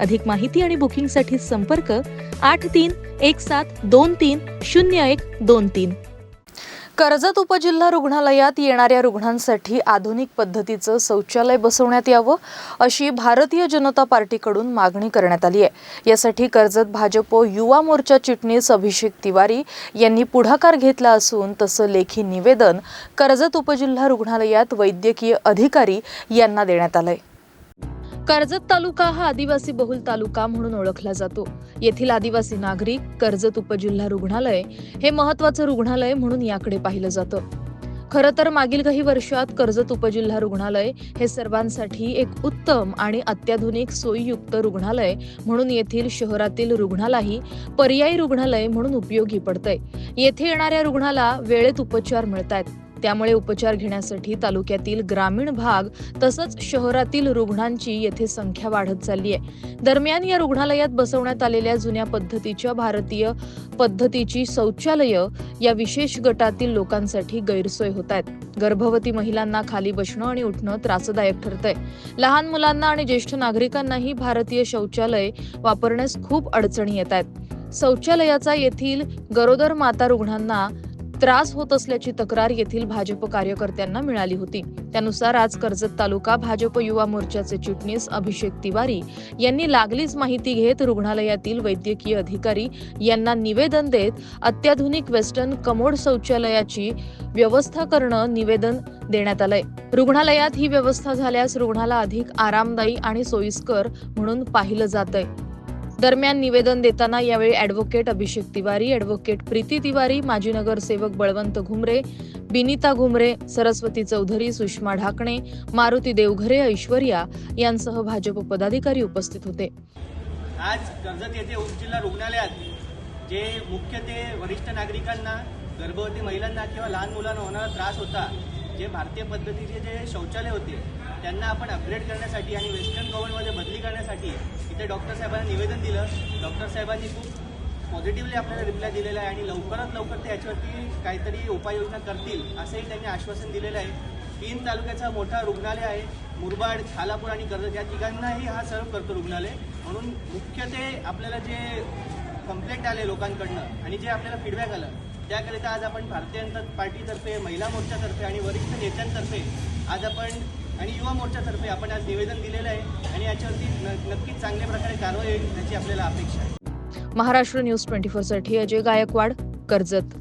अधिक माहिती आणि बुकिंगसाठी संपर्क आठ तीन एक सात दोन तीन शून्य एक दोन तीन. कर्जत उपजिल्हा रुग्णालयात येणाऱ्या रुग्णांसाठी आधुनिक पद्धतीचं शौचालय बसवण्यात यावं अशी भारतीय जनता पार्टीकडून मागणी करण्यात आली आहे. यासाठी कर्जत भाजप युवा मोर्चा चिटणीस अभिषेक तिवारी यांनी पुढाकार घेतला असून तसं लेखी निवेदन कर्जत उपजिल्हा रुग्णालयात वैद्यकीय अधिकारी यांना देण्यात आलं आहे कर्जत तालुका हा आदिवासी बहुल तालुका म्हणून ओळखला जातो. येथील आदिवासी नागरिक कर्जत उपजिल्हा रुग्णालय हे महत्वाचं रुग्णालय म्हणून याकडे पाहिलं जातं. खरं तर मागील काही वर्षात कर्जत उपजिल्हा रुग्णालय हे सर्वांसाठी एक उत्तम आणि अत्याधुनिक सोयीयुक्त रुग्णालय म्हणून येथील शहरातील रुग्णालाही पर्यायी रुग्णालय म्हणून उपयोगी पडतंय. येथे येणाऱ्या रुग्णाला वेळेत उपचार मिळत आहेत त्यामुळे उपचार घेण्यासाठी तालुक्यातील ग्रामीण भाग तसंच शहरातील रुग्णांची येथे संख्या वाढत चालली आहे. दरम्यान या रुग्णालयात बसवण्यात आलेल्या जुन्या पद्धतीच्या भारतीय पद्धतीची शौचालय या विशेष गटातील लोकांसाठी गैरसोय होत आहेत. गर्भवती महिलांना खाली बसणं आणि उठणं त्रासदायक ठरतंय. लहान मुलांना आणि ज्येष्ठ नागरिकांनाही भारतीय शौचालय वापरण्यास खूप अडचणी येत आहेत. शौचालयाचा येथील गरोदर माता रुग्णांना त्रास होत असल्याची तक्रार येथील भाजप कार्यकर्त्यांना मिळाली होती. त्यानुसार आज कर्जत तालुका भाजप युवा मोर्चाचे चिटणीस अभिषेक तिवारी यांनी लागलीच माहिती घेत रुग्णालयातील वैद्यकीय अधिकारी यांना निवेदन देत अत्याधुनिक वेस्टर्न कमोड शौचालयाची व्यवस्था करणं निवेदन देण्यात आलंय. रुग्णालयात ही व्यवस्था झाल्यास रुग्णाला अधिक आरामदायी आणि सोयीस्कर म्हणून पाहिलं जातंय. दरम्यान निवेदन देताना यावेळी ॲडव्होकेट अभिषेक तिवारी ॲडव्होकेट प्रीती तिवारी माजी नगरसेवक बळवंत घुमरे बिनिता घुमरे सरस्वती चौधरी सुषमा ढाकणे मारुती देवघरे ऐश्वर्या यांसह भाजप पदाधिकारी उपस्थित होते. आज कर्जत येथे उपजिल्हा रुग्णालयात जे मुख्य ते वरिष्ठ नागरिकांना गर्भवती महिलांना किंवा लहान मुलांना होणारा त्रास होता जे भारतीय पद्धतीचे जे शौचालय होते त्यांना आपण अपग्रेड करण्यासाठी आणि वेस्टर्न गव्हर्नमध्ये बदली करण्यासाठी इथे डॉक्टर साहेबांना निवेदन दिलं. डॉक्टर साहेबांनी खूप पॉझिटिव्हली आपल्याला रिप्लाय दिलेला आहे आणि लवकरात लवकर ते याच्यावरती काहीतरी उपाययोजना करतील असंही त्यांनी आश्वासन दिलेलं आहे. तीन तालुक्याचा मोठा रुग्णालय आहे मुरबाड खालापूर आणि कर्जत. या ठिकाणांनाही हा सर्व करतो रुग्णालय. म्हणून मुख्य ते आपल्याला जे कंप्लेंट आले लोकांकडनं आणि जे आपल्याला फीडबॅक आलं त्याकरिता आज आपण भारतीय जनता पार्टीतर्फे महिला मोर्चातर्फे आणि वरिष्ठ नेत्यांतर्फे आज आपण आणि युवा मोर्चातर्फे आपण आज निवेदन दिलेलं आहे आणि याच्यावरती न- नक्कीच चांगल्या प्रकारे कारवाई होईल याची आपल्याला अपेक्षा आहे. महाराष्ट्र न्यूज ट्वेंटी साठी अजय गायकवाड कर्जत.